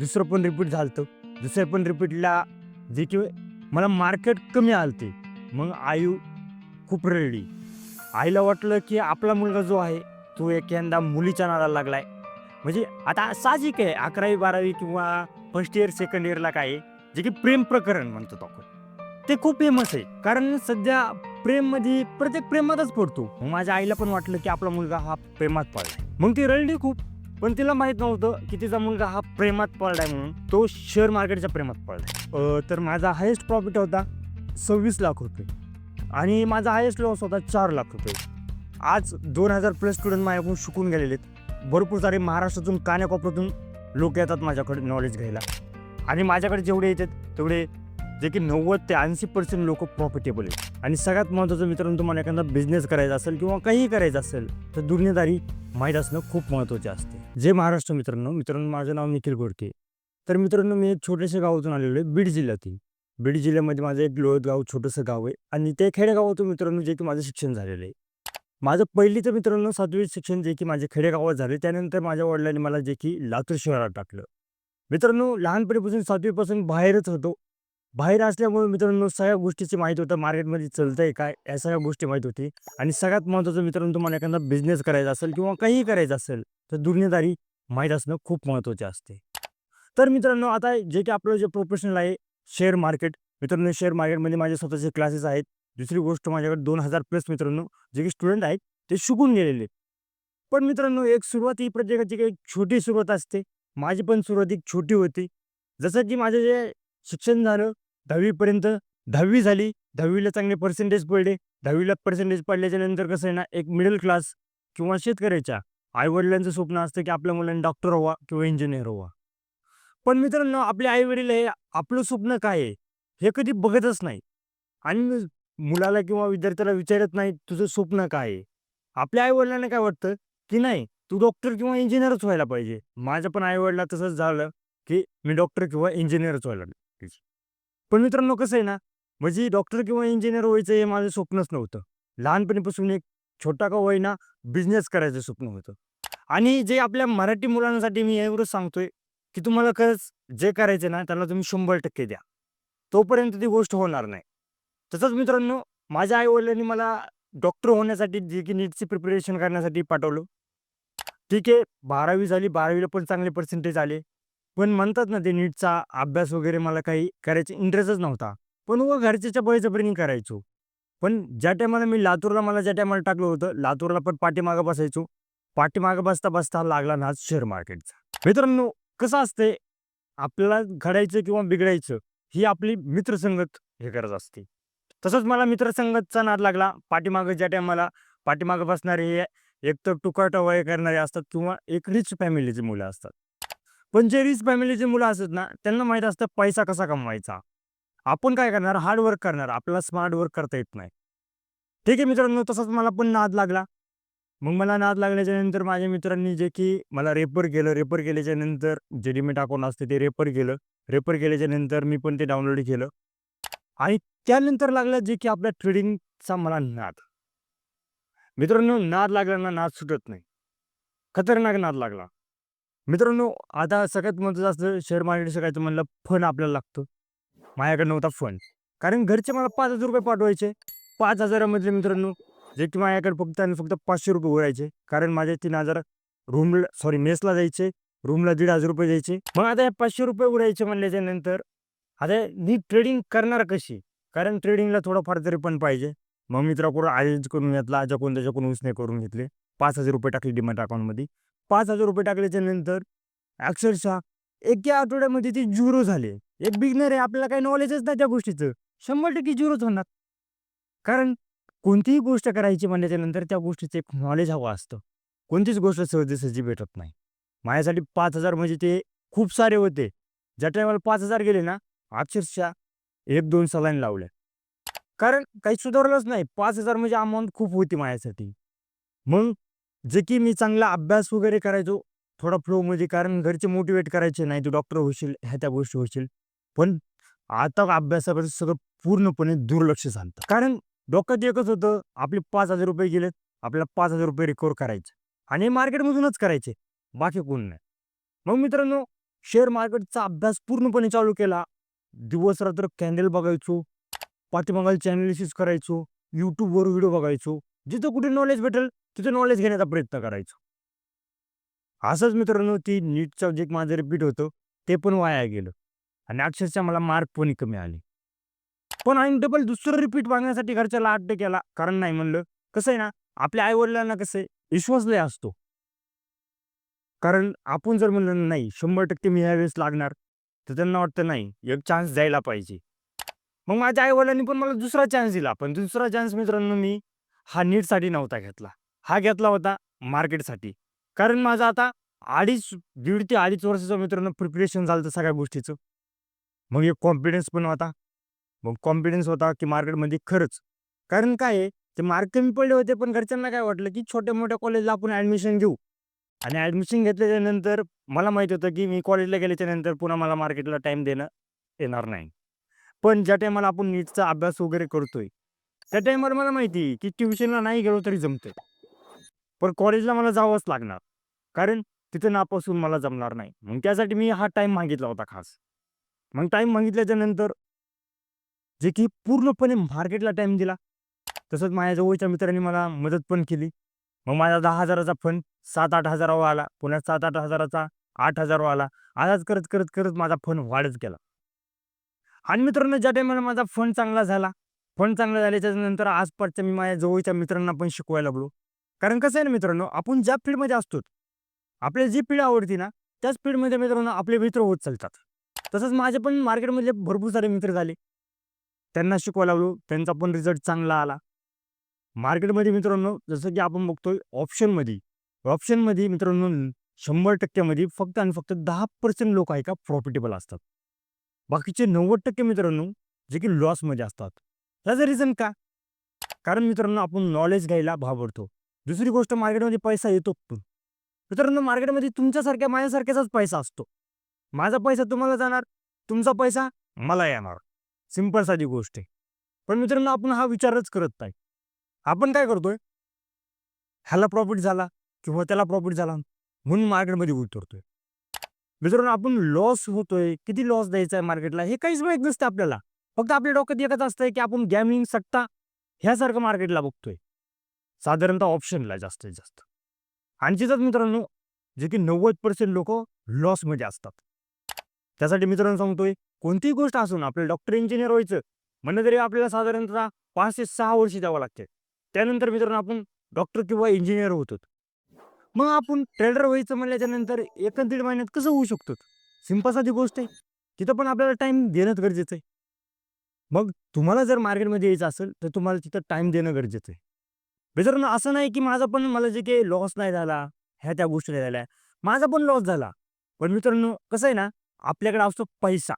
दुसरं पण रिपीट झालं दुसऱ्या पण रिपीटला जे की मला मार्केट कमी आलते. मग आयू खूप रडली. आईला वाटलं की आपला मुलगा जो आहे तो एखादा मुलीच्या नादाला लागलाय. म्हणजे आता साहजिक आहे अकरावी बारावी किंवा फर्स्ट इयर सेकंड इयरला काय आहे, जे की प्रेम प्रकरण म्हणतो आपण. ते खूप फेमस आहे. कारण सध्या प्रेममध्ये प्रत्येक प्रेमातच पडतो. मग माझ्या आईला पण वाटलं की आपला मुलगा हा प्रेमात पडलाय. मग ती रडली खूप. पण तिला माहीत नव्हतं की तिचा मुलगा हा प्रेमात पडलाय म्हणून. तो शेअर मार्केटच्या प्रेमात पडलाय. तर माझा हायेस्ट प्रॉफिट होता सव्वीस लाख रुपये. आणि माझा हायेस्ट लॉस होता चार लाख रुपये. आज दोन हजार प्लस स्टुडंट माझ्याकडून शिकून गेलेले आहेत. भरपूर सारे महाराष्ट्रातून कान्याकोपऱ्यातून लोक येतात माझ्याकडे नॉलेज घ्यायला. आणि माझ्याकडे जेवढे येतात तेवढे जे की नव्वद ते ऐंशी पर्सेंट लोक प्रॉफिटेबल आहेत. आणि सगळ्यात महत्त्वाचं मित्रांनो तुम्हाला एखादा बिझनेस करायचा असेल किंवा काहीही करायचं असेल तर दुनियादारी माहीत असणं खूप महत्त्वाचे असते. जे महाराष्ट्र मित्रांनो. मित्रांनो माझं नाव निखिल गोडके. तर मित्रांनो मी एक छोट्याशा गावातून आलेलो आहे बीड जिल्ह्यातील. बीड जिल्ह्यामध्ये माझं एक लोहत गाव छोटंसं गाव आहे. आणि ते खेडेगावातून मित्रांनो जे की माझं शिक्षण झालेलं आहे. माझं पहिलीचं मित्रांनो सातवी शिक्षण जे की माझे खेडेगावात झाले त्यानंतर माझ्या वडिलांनी मला जे की लातूर शहरात टाकलं. मित्रांनो लहानपणीपासून सातवीपासून बाहेरच होतो. बाहेर असल्यामुळे मित्रांनो सगळ्या गोष्टीची माहिती होतं मार्केटमध्ये चालतंय काय या सगळ्या गोष्टी माहीत होती. आणि सगळ्यात महत्त्वाचं मित्रांनो तुम्हाला एखादा बिझनेस करायचा असेल किंवा काहीही करायचं असेल तर दुनियादारी माहीत असणं खूप महत्त्वाचे असते. तर मित्रांनो आता जे की आपलं जे प्रोफेशनल आहे शेअर मार्केट मित्रांनो शेअर मार्केटमध्ये माझे स्वतःचे क्लासेस आहेत. दुसरी गोष्ट माझ्याकडे दोन हजार प्लस मित्रांनो जे की स्टुडंट आहेत ते शिकून गेलेले. पण मित्रांनो एक सुरुवात ही प्रत्येकाची काही छोटी सुरुवात असते. माझी पण सुरुवात एक छोटी होती. जसं की माझं जे शिक्षण झालं दहावीपर्यंत दहावी झाली. दहावीला चांगले पर्सेंटेज पडले. दहावीला पर्सेंटेज पडल्याच्या नंतर कसं आहे ना एक मिडल क्लास किंवा शेतकऱ्याच्या आईवडिलांचं स्वप्न असतं की आपल्या मुलांनी डॉक्टर व्हावा किंवा इंजिनियर व्हा पण मित्रांनो आपले आईवडील हे आपलं स्वप्न काय आहे हे कधी बघतच नाही. आणि मुलाला किंवा विद्यार्थ्याला विचारत नाही तुझं स्वप्न काय आहे? आपल्या आईवडिलांना काय वाटतं की नाही तू डॉक्टर किंवा इंजिनियरच व्हायला पाहिजे. माझ्या पण आईवडिला तसंच झालं की मी डॉक्टर किंवा इंजिनियरच व्हायला पण मित्रांनो कसं आहे ना म्हणजे डॉक्टर किंवा इंजिनियर व्हायचं हे माझं स्वप्नच नव्हतं. लहानपणीपासून एक छोटा का होईना बिझनेस करायचं स्वप्न होतं. आणि जे आपल्या मराठी मुलांसाठी मी एवढंच सांगतोय की तुम्हाला खरंच जे करायचं ना त्याला तुम्ही शंभर टक्के द्या. तोपर्यंत ती गोष्ट होणार नाही. तसंच मित्रांनो माझ्या आईवडिलांनी मला डॉक्टर होण्यासाठी जे की नीटची प्रिपरेशन करण्यासाठी पाठवलं. ठीक आहे बारावी झाली बारावीला पण चांगले पर्सेंटेज आले. पण म्हणतात ना ते नीटचा अभ्यास वगैरे मला काही करायचा इंटरेस्टच नव्हता. पण व घरच्याच्या बळजबरीने करायचो. पण ज्या टायमाला मी लातूरला मला ज्या टायमाला टाकलं होतं लातूरला पण पाठीमागं बसायचो. पाठीमागं बसता बसता लागला ना शेअर मार्केटचा मित्रांनो कसं असते आपल्याला घडायचं किंवा बिघडायचं ही आपली मित्रसंगत हे करत असते. तसंच मला मित्रसंगतचा नाद लागला. पाठीमागं ज्या टायमाला पाठीमागं बसणारे हे एक तर टुकाटा वय करणारे असतात किंवा एक रिच फॅमिलीची मुलं असतात. पण जे रिच फॅमिलीचे मुलं असतात ना त्यांना माहीत असतं पैसा कसा कमवायचा. आपण काय करणार? हार्ड वर्क करणार. आपल्याला स्मार्ट वर्क करता येत नाही. ठीक आहे मित्रांनो तसंच मला पण नाद लागला. मग मला नाद लागल्याच्या नंतर माझ्या मित्रांनी जे की मला रेपर केलं. रेपर केल्याच्यानंतर जे डिमेट अकाउंट असते ते रेपर केलं. रेपर केल्याच्यानंतर मी पण ते डाउनलोड केलं. आणि त्यानंतर लागलं जे की आपल्या ट्रेडिंगचा मला नाद. मित्रांनो नाद लागला ना नाद सुटत नाही. खतरनाक नाद लागला. मित्रांनो आता सगळ्यात महत्त्वाचं असतं शेअर मार्केट शिकायचं म्हणलं फंड आपल्याला लागतं. माझ्याकडे नव्हता फंड. कारण घरचे मला पाच हजार रुपये पाठवायचे. पाच हजारामधले मित्रांनो जे की माझ्याकडे फक्त आणि फक्त पाचशे रुपये उरायचे. कारण माझे तीन हजार रूमला सॉरी मेसला जायचे. रूमला दीड हजार रुपये द्यायचे. मग आता हे पाचशे रुपये उरायचे म्हणल्याच्या नंतर आता मी ट्रेडिंग करणार कशी? कारण ट्रेडिंगला थोडंफार तरी पण पाहिजे. मग मित्राकडून अरेंज करून घेतला कोण त्याच्याकडून उसने करून घेतले. पाच हजार रुपये टाकले डिमॅट अकाउंटमध्ये पाच हजार रुपये टाकल्याच्या नंतर अक्षरशः एका आठवड्यामध्ये ते झिरो झाले. एक बिगनर आहे आपल्याला काही नॉलेजच नाही त्या गोष्टीचं. शंभर टक्के झिरोच होणार. कारण कोणतीही गोष्ट करायची म्हणल्याच्या नंतर त्या गोष्टीचं एक नॉलेज हवं असतं. कोणतीच गोष्ट सहजीसहजी भेटत नाही. माझ्यासाठी पाच हजार म्हणजे ते खूप सारे होते. ज्या टायमाला पाच हजार गेले ना अक्षरशः एक दोन सलाईन लावल्या. कारण काही सुधारलंच नाही. पाच हजार म्हणजे अमाऊंट खूप होती माझ्यासाठी. मग जे की मी चांगला अभ्यास वगैरे करायचो थोडा फ्लोमध्ये म्हणजे कारण घरचे मोटिवेट करायचे नाही तू डॉक्टर होशील ह्या त्या गोष्टी होशील. पण आता अभ्यासाकडे सगळं पूर्णपणे दुर्लक्ष झालं कारण डोक्यात एकच होतं आपले पाच हजार रुपये गेलेत आपल्याला पाच हजार रुपये रिकवर करायचे. आणि हे मार्केटमधूनच करायचे बाकी कोण नाही. मग मित्रांनो शेअर मार्केटचा अभ्यास पूर्णपणे चालू केला. दिवस रात्र कॅन्डल बघायचो पाठीमागाल चॅनलिसिस करायचो यूट्यूबवर व्हिडिओ बघायचो. जिथं कुठे नॉलेज भेटेल तिथं नॉलेज घेण्याचा प्रयत्न करायचो. असंच मित्रांनो ती नीटचं जे माझं रिपीट होतं ते पण वाया गेलं. आणि अक्षरशः मला मार्क पण कमी आले. पण आणि डबल दुसरं रिपीट मागण्यासाठी घरच्याला अड्ड केला. कारण नाही म्हणलं. कसं आहे ना आपल्या आई वडिलांना कसं आहे विश्वास लय असतो. कारण आपण जर म्हणलं नाही शंभर टक्के मी ह्यावेळेस लागणार तर त्यांना वाटतं नाही एक चान्स द्यायला पाहिजे. मग माझ्या आईवडिलांनी पण मला दुसरा चान्स दिला. पण दुसरा चान्स मित्रांनो मी हा नीटसाठी नव्हता घेतला. हा घेतला होता मार्केटसाठी. कारण माझा आता अडीच दीड ते अडीच वर्षाचं मित्रांनो प्रिपरेशन झालं होतं सगळ्या गोष्टीचं. मग एक कॉन्फिडन्स पण होता. मग कॉन्फिडन्स होता की मार्केटमध्ये खरंच. कारण काय आहे ते मार्क कमी पडले होते पण घरच्यांना काय वाटलं की छोट्या मोठ्या कॉलेजला आपण ॲडमिशन घेऊ. आणि ॲडमिशन घेतल्याच्या नंतर मला माहीत होतं की मी कॉलेजला गेल्याच्यानंतर पुन्हा मला मार्केटला टाईम देणं येणार नाही. पण ज्या टायमाला आपण नीटचा अभ्यास वगैरे करतोय त्या टाइमवर मला माहिती आहे की ट्युशनला नाही गेलो तरी जमतंय. पण कॉलेजला मला जावंच लागणार. कारण तिथं नापासून मला जमणार नाही. मग त्यासाठी मी हा टाईम मागितला होता खास. मग टाईम मागितल्याच्या नंतर जे की पूर्णपणे मार्केटला टाईम दिला. तसंच माझ्या जवळच्या मित्रांनी मला मदत पण केली. मग माझा दहा हजाराचा फंड सात आठ हजारावर आला. पुन्हा सात आठ हजाराचा आठ हजारावर आला. आजच करत करत करत माझा फंड वाढत गेला. आणि मित्रांनो ज्या टायमाला माझा फंड चांगला झाला फंड चांगला झाल्याच्यानंतर आसपासच्या मी माझ्या जवळच्या मित्रांना पण शिकवायला लागलो. कारण कसं आहे ना मित्रांनो आपण ज्या फील्डमध्ये असतो आपल्याला जी फील्ड आवडती ना त्याच फील्डमध्ये मित्रांनो आपले मित्र होत चालतात. तसंच माझे पण मार्केटमधले भरपूर सारे मित्र झाले. त्यांना शिकवायला लागलो त्यांचा पण रिझल्ट चांगला आला. मार्केटमध्ये मित्रांनो जसं की आपण बघतोय ऑप्शनमध्ये ऑप्शनमध्ये मित्रांनो शंभर टक्क्यामध्ये फक्त आणि फक्त दहा पर्सेंट लोक आहे का प्रॉफिटेबल असतात. बाकीचे नव्वद टक्के मित्रांनो जे की लॉसमध्ये असतात. त्याचं रिझन का? कारण मित्रांनो आपण नॉलेज घ्यायला भावडतो दुसरी गोष्ट मार्केटमध्ये पैसा येतो पण. मित्रांनो मार्केटमध्ये तुमच्यासारख्या माझ्यासारख्याचाच पैसा असतो. माझा पैसा तुम्हाला जाणार तुमचा पैसा मला येणार. सिंपल साधी गोष्ट आहे. पण मित्रांनो आपण हा विचारच करत नाही. आपण काय करतोय? ह्याला प्रॉफिट झाला किंवा त्याला प्रॉफिट झाला म्हणून मार्केटमध्ये उतरतोय. मित्रांनो आपण लॉस होतोय. किती लॉस द्यायचा आहे मार्केटला हे काहीच माहीत नसतं आपल्याला. फक्त आपल्या डोक्यात एकच असतंय की आपण गॅमिंग सट्टा ह्यासारखं मार्केटला बघतोय. साधारणतः ऑप्शनला जास्तीत जास्त. आणि तिथंच मित्रांनो जे की नव्वद पर्सेंट लोक लॉसमध्ये असतात. त्यासाठी मित्रांनो सांगतोय कोणतीही गोष्ट असून आपल्याला डॉक्टर इंजिनियर व्हायचं म्हणलं तरी आपल्याला साधारणतः पाच ते सहा वर्ष द्यावं लागते त्यानंतर मित्रांनो आपण डॉक्टर किंवा इंजिनियर होतो. मग आपण ट्रेडर व्हायचं म्हणल्याच्या नंतर एक दीड महिन्यात कसं होऊ शकतो? सिंपल साधी गोष्ट आहे. तिथं पण आपल्याला टाइम देणं गरजेचं आहे. मग तुम्हाला जर मार्केटमध्ये यायचं असेल तर तुम्हाला तिथं टाइम देणं गरजेचं आहे. म्हणजे मित्रांनो असं नाही की माझा पण मला जे काही लॉस नाही झाला ह्या त्या गोष्टी नाही झाल्या माझा पण लॉस झाला. पण मित्रांनो कसं आहे ना आपल्याकडे असतो पैसा.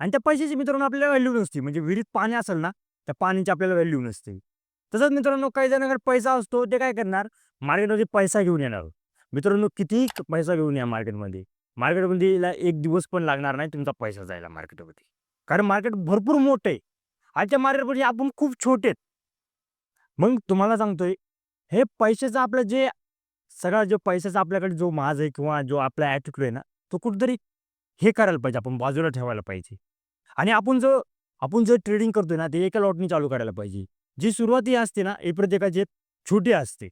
आणि त्या पैशाची मित्रांनो आपल्याला व्हॅल्यू नसते. म्हणजे विहिरीत पाणी असेल ना त्या पाण्याची आपल्याला व्हॅल्यू नसते. तसंच मित्रांनो काही जणांकडे पैसा असतो ते काय करणार? मार्केटमध्ये पैसा घेऊन येणार. मित्रांनो कितीही पैसा घेऊन या मार्केटमध्ये. मार्केटमध्ये एक दिवस पण लागणार नाही तुमचा पैसा जायला मार्केटमध्ये. कारण मार्केट भरपूर मोठं आहे. आजच्या मार्केटमध्ये आपण खूप छोटे आहेत. मग तुम्हाला सांगतोय हे पैशाचं आपलं जे सगळा जो पैशाचा आपल्याकडे जो माज आहे किंवा जो आपला ॲटिट्यूड आहे ना तो कुठंतरी हे करायला पाहिजे आपण बाजूला ठेवायला पाहिजे. आणि आपण जो आपण जे ट्रेडिंग करतोय ना ते एका लॉटनी चालू करायला पाहिजे. जी सुरुवाती असते ना ही प्रत्येकाची छोटी असते.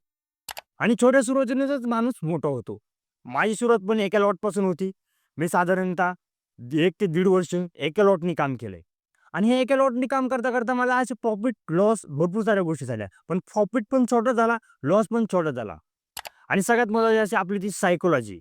आणि छोट्या सुरुवातीनेच माणूस मोठा होतो. माझी सुरुवात पण एका लॉटपासून होती. मी साधारणतः एक ते दीड वर्ष एका लॉटनी काम केलंय. आणि हे एका लॉटनी काम करता करता मला असे प्रॉफिट लॉस भरपूर साऱ्या गोष्टी झाल्या. पण प्रॉफिट पण छोटा झाला लॉस पण छोटा झाला. आणि सगळ्यात महत्त्वाची अशी आपली ती सायकोलॉजी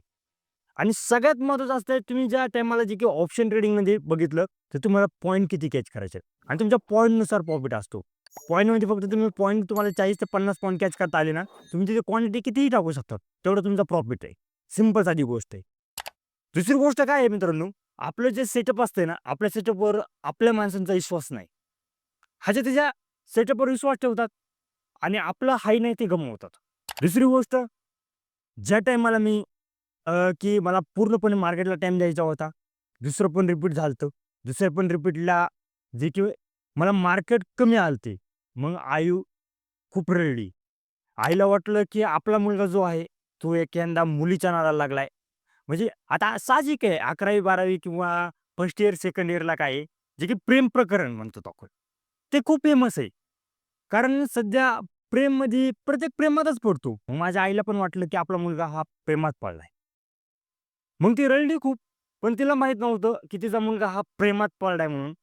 आणि सगळ्यात महत्त्वाचं असतं तुम्ही ज्या टायमाला जे की ऑप्शन ट्रेडिंगमध्ये बघितलं तर तुम्हाला पॉईंट किती कॅच करायचे. आणि तुमच्या पॉईंटनुसार प्रॉफिट असतो. पॉईंटमध्ये फक्त तुम्ही पॉईंट तुम्हाला चाळीस ते पन्नास पॉईंट कॅच करता आले ना तुम्ही तिथे क्वांटिटी कितीही टाकू शकतात तेवढं तुमचा प्रॉफिट आहे. सिंपल साधी गोष्ट आहे. दुसरी गोष्ट काय आहे मित्रांनो? आपलं जे सेटअप असते ना आपल्या सेटअपवर आपल्या माणसांचा विश्वास नाही. ह्याच्या त्याच्या सेटअपवर विश्वास ठेवतात आणि आपलं हाय नाही ते गमवतात. दुसरी गोष्ट ज्या टायमाला मी की मला पूर्णपणे मार्केटला टाईम द्यायचा होता दुसरं पण रिपीट झालं होतं दुसऱ्या पण रिपीटला जे की मला मार्केट कमी आलते. मग आयू खूप रडली. आईला वाटलं की आपला मुलगा जो आहे तो एखादा मुलीच्या नादाला लागलाय. म्हणजे आता साहजिक आहे अकरावी बारावी किंवा फर्स्ट इयर सेकंड इयरला काय आहे, जे की प्रेम प्रकरण म्हणतो तो आपण. ते खूप फेमस आहे. कारण सध्या प्रेममध्ये प्रत्येक प्रेमातच पडतो. मग माझ्या आईला पण वाटलं की आपला मुलगा हा प्रेमात पडलाय. मग ती रडली खूप पण तिला माहीत नव्हतं की तिचा मुलगा हा प्रेमात पडलाय म्हणून.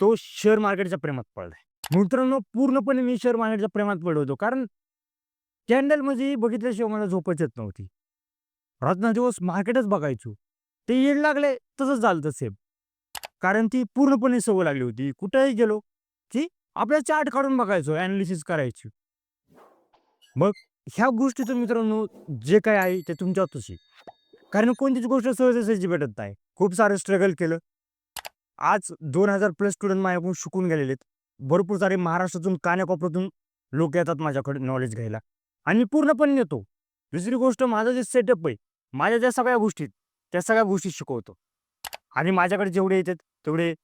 तो शेअर मार्केटच्या प्रेमात पडलाय. मित्रांनो पूर्णपणे मी शेअर मार्केटच्या प्रेमात पडलो होतो. कारण कॅन्डलमध्ये बघितल्याशिवाय मला झोपच येत नव्हती. रात्र दिवस मार्केटच बघायचो. ते येड लागले तसंच झालं सेम कारण ती पूर्णपणे सवय लागली होती. कुठेही गेलो की आपल्या चार्ट काढून बघायचो अनालिसिस करायची. मग ह्या गोष्टीचं मित्रांनो जे काय आहे ते तुमच्या तशी कारण कोणतीच गोष्ट सहजासहजी भेटत नाही. खूप सारं स्ट्रगल केलं. आज दोन हजार प्लस स्टुडंट माझ्याकडून शिकून गेलेले आहेत. भरपूर सारे महाराष्ट्रातून कान्याकोपऱ्यातून लोक येतात माझ्याकडे नॉलेज घ्यायला. आणि मी पूर्णपणे येतो. दुसरी गोष्ट माझं जे सेटअप आहे माझ्या ज्या सगळ्या गोष्टी त्या सगळ्या गोष्टी शिकवतो. आणि माझ्याकडे जेवढे येतात तेवढे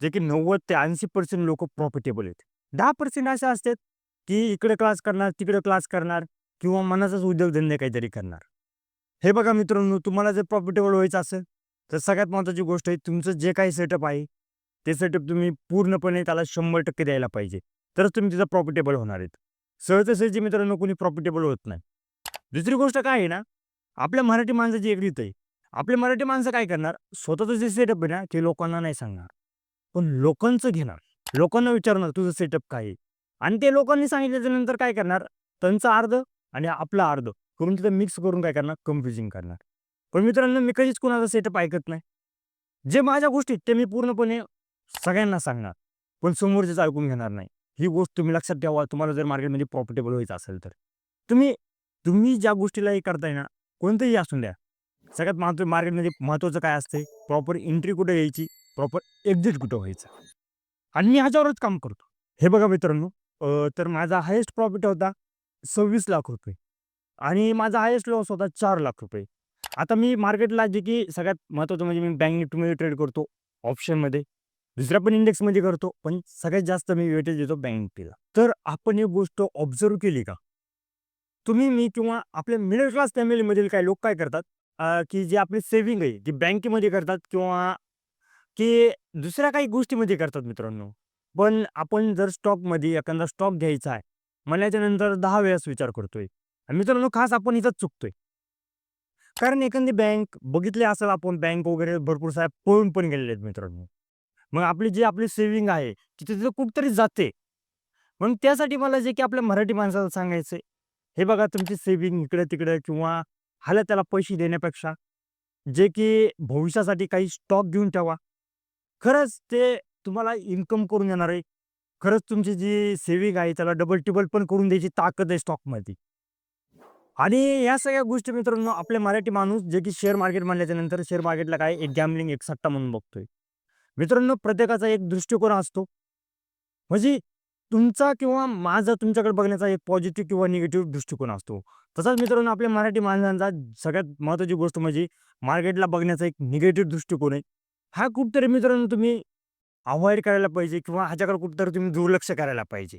जे की नव्वद ते ऐंशी पर्सेंट लोक प्रॉफिटेबल आहेत. दहा पर्सेंट असे असतात की इकडे क्लास करणार तिकडे क्लास करणार किंवा मनाचाच उद्योगधंदे काहीतरी करणार. हे बघा मित्रांनो तुम्हाला जर प्रॉफिटेबल व्हायचं असेल तर सगळ्यात महत्त्वाची गोष्ट आहे तुमचं जे काही सेटअप आहे ते सेटअप तुम्ही पूर्णपणे त्याला शंभर टक्के द्यायला पाहिजे. तरच तुम्ही तिथं प्रॉफिटेबल होणार आहेत. सहजासहजी मित्रांनो कोणी प्रॉफिटेबल होत नाही. दुसरी गोष्ट काय आहे ना आपल्या मराठी माणसाची एक रीत आहे. आपले मराठी माणसं काय करणार? स्वतःचं जे सेटअप आहे ना ते लोकांना नाही सांगणार. पण लोकांचं घेणार. लोकांना विचारणार तुझं सेटअप काय आहे? आणि ते लोकांनी सांगितल्याच्या नंतर काय करणार? त्यांचं अर्ध आणि आपलं अर्ध करून तिथं मिक्स करून काय करणार? कन्फ्युजिंग करणार. पण मित्रांनो मी कधीच कुणाचा सेटअप ऐकत नाही. जे माझ्या गोष्टी आहेत, ते मी पूर्णपणे सगळ्यांना सांगणार. पण समोरच्याच ऐकून घेणार नाही. ही गोष्ट तुम्ही लक्षात ठेवा. तुम्हाला जर मार्केटमध्ये प्रॉफिटेबल व्हायचं असेल तर. तुम्ही तुम्ही ज्या गोष्टीला हे करताय ना कोणतंही असून द्या. सगळ्यात महत्त्व मार्केटमध्ये म्हणजे महत्त्वाचं काय असते प्रॉपर एंट्री कुठे यायची प्रॉपर एक्झिट कुठं व्हायचं? आणि मी ह्याच्यावरच काम करतो. हे बघा मित्रांनो तर माझा हायेस्ट प्रॉफिट होता सव्वीस लाख रुपये. आणि माझा हायेस्ट लॉस होता चार लाख रुपये. आता मी मार्केटला जे की सगळ्यात महत्त्वाचं म्हणजे मी बँक निफ्टीमध्ये ट्रेड करतो ऑप्शनमध्ये दुसऱ्या पण इंडेक्समध्ये करतो पण सगळ्यात जास्त मी वेटेज देतो बँक निफ्टीला तर आपण ही गोष्ट ऑब्झर्व केली का? तुम्ही मी किंवा आपल्या मिडल क्लास फॅमिलीमधील काही लोक काय करतात की जे आपली सेव्हिंग आहे ती बँकेमध्ये करतात किंवा की दुसऱ्या काही गोष्टीमध्ये करतात मित्रांनो. पण आपण जर स्टॉकमध्ये एखादा स्टॉक घ्यायचा आहे म्हणल्याच्या नंतर दहा वेळेस विचार करतोय. मित्रांनो खास आपण इथंच चुकतोय. कारण एखादी बँक बघितली असेल आपण बँक वगैरे भरपूर साऱ्या पळून पण गेलेले आहेत मित्रांनो. मग आपली जी आपली सेव्हिंग आहे ती तिथं कुठतरी जाते. मग त्यासाठी मला जे की आपल्या मराठी माणसाला सांगायचंय हे बघा तुमची सेविंग इकडे तिकडे किंवा हाला त्याला पैसे देण्यापेक्षा जे की भविष्यासाठी काही स्टॉक घेऊन ठेवा. खरंच ते तुम्हाला इन्कम करून येणार आहे. खरंच तुमची जी सेविंग आहे त्याला डबल टिबल पण करून द्यायची ताकद आहे स्टॉकमध्ये. आणि या सगळ्या गोष्टी मित्रांनो आपले मराठी माणूस जे की शेअर मार्केट म्हणल्याच्या नंतर शेअर मार्केटला काय एक गॅमलिंग एक सट्टा म्हणून बघतोय. मित्रांनो प्रत्येकाचा एक दृष्टिकोन असतो. म्हणजे तुमचा किंवा माझा तुमच्याकडे बघण्याचा एक पॉझिटिव्ह किंवा निगेटिव्ह दृष्टिकोन असतो. तसाच मित्रांनो आपल्या मराठी माणसांचा सगळ्यात महत्त्वाची गोष्ट म्हणजे मार्केटला बघण्याचा एक निगेटिव्ह दृष्टिकोन आहे. हा कुठतरी मित्रांनो तुम्ही अवॉइड करायला पाहिजे किंवा ह्याच्याकडे कुठतरी तुम्ही दुर्लक्ष करायला पाहिजे.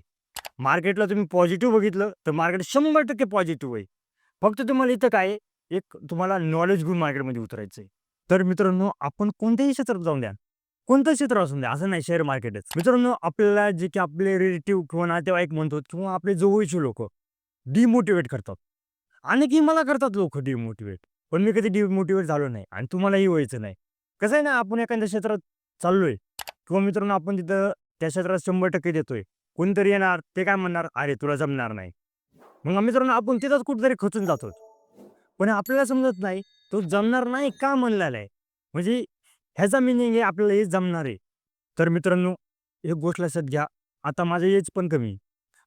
मार्केटला तुम्ही पॉझिटिव्ह बघितलं तर मार्केट शंभर टक्के पॉझिटिव्ह आहे. फक्त तुम्हाला इथं काय एक तुम्हाला नॉलेज घेऊन मार्केटमध्ये उतरायचं आहे. तर मित्रांनो आपण कोणत्याही क्षेत्रात जाऊन द्या. कोणतं क्षेत्र असून द्या असं नाही शेअर मार्केटच. मित्रांनो आपल्याला जे की आपले रिलेटिव्ह किंवा नातेवाईक म्हणतो किंवा आपले जवळचे लोक डिमोटिवेट करतात. आणखी मला करतात लोक डिमोटिवेट पण मी कधी डिमोटिवेट झालो नाही आणि तुम्हालाही व्हायचं नाही. कसं आहे ना आपण एखाद्या क्षेत्रात चाललोय किंवा मित्रांनो आपण तिथं त्या क्षेत्रात शंभर टक्के देतोय. कोणतरी येणार ते काय म्हणणार? अरे तुला जमणार नाही. मग मित्रांनो आपण तिथंच कुठेतरी खचून जातो. पण आपल्याला समजत नाही तो जमणार नाही का म्हणलेला आहे? म्हणजे ह्याचा मिनिंग हे आपल्याला हे जमणार आहे. तर मित्रांनो एक गोष्ट लक्षात घ्या. आता माझं एज पण कमी.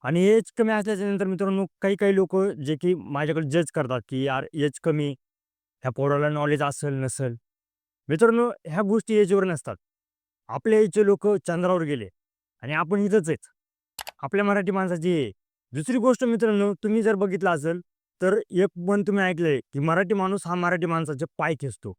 आणि एज कमी असल्याच्या नंतर मित्रांनो काही काही लोक जे की माझ्याकडे जज करतात की यार एज कमी ह्या पोराला नॉलेज असेल नसेल. मित्रांनो ह्या गोष्टी एजवर नसतात. आपल्या एजचे लोक चंद्रावर गेले. आणि आपण इथंच आहेत. आपल्या मराठी माणसाची आहे. दुसरी गोष्ट मित्रांनो तुम्ही जर बघितलं असेल तर एक पण तुम्ही ऐकलंय की मराठी माणूस हा मराठी माणसाचे पाय खेचतो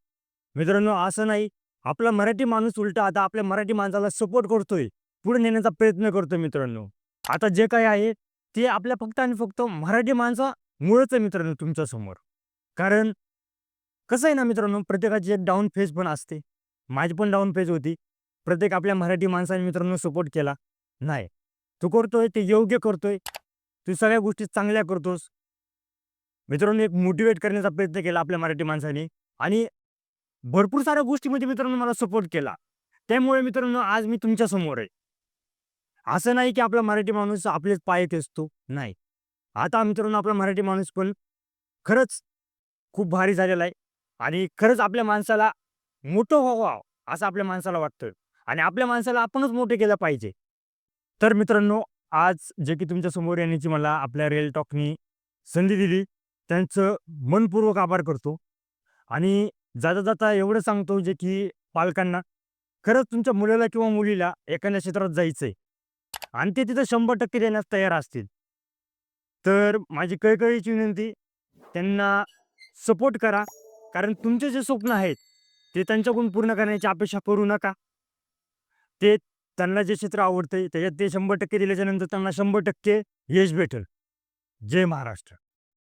मित्रांनो असं नाही आपला मराठी माणूस उलटा आता आपल्या मराठी माणसाला सपोर्ट करतोय. पुढे नेण्याचा प्रयत्न करतोय मित्रांनो. आता जे काही आहे ते आपल्या फक्त आणि फक्त मराठी माणसामुळेच आहे मित्रांनो तुमच्यासमोर. कारण कसं आहे ना मित्रांनो प्रत्येकाची एक डाऊन फेज पण असते. माझी पण डाऊन फेज होती. प्रत्येक आपल्या मराठी माणसाने मित्रांनो सपोर्ट केला. नाही. तू करतोय ते योग्य करतोय. तू सगळ्या गोष्टी चांगल्या करतोस. मित्रांनो एक मोटिवेट करण्याचा प्रयत्न केला आपल्या मराठी माणसाने. आणि भरपूर साऱ्या गोष्टीमध्ये म्हणजे मित्रांनो मला सपोर्ट केला. त्यामुळे मित्रांनो आज मी तुमच्यासमोर आहे. असं नाही की आपला मराठी माणूस आपलेच पाय असतो नाही. आता मित्रांनो आपला मराठी माणूस पण खरंच खूप भारी झालेला आहे. आणि खरंच आपल्या माणसाला मोठं व्हावं असं आपल्या माणसाला वाटतं आणि आपल्या माणसाला आपणच मोठे केलं पाहिजे. तर मित्रांनो आज जे की तुमच्यासमोर येण्याची मला आपल्या रेल टॉकनी संधी दिली. त्यांचं मनपूर्वक आभार करतो. आणि जाता जाता एवढं सांगतो जे की पालकांना खरंच तुमच्या मुलाला किंवा मुलीला एखाद्या क्षेत्रात जायचंय आणि ते तिथं शंभर टक्के देण्यास तयार असतील. तर माझी कळकळीची विनंती त्यांना सपोर्ट करा कारण तुमचे जे स्वप्न आहेत ते त्यांच्याकडून पूर्ण करण्याची अपेक्षा करू नका. ते त्यांना जे क्षेत्र आवडतंय त्याच्यात ते शंभर टक्के दिल्याच्यानंतर त्यांना शंभर टक्के यश भेटेल. जय महाराष्ट्र.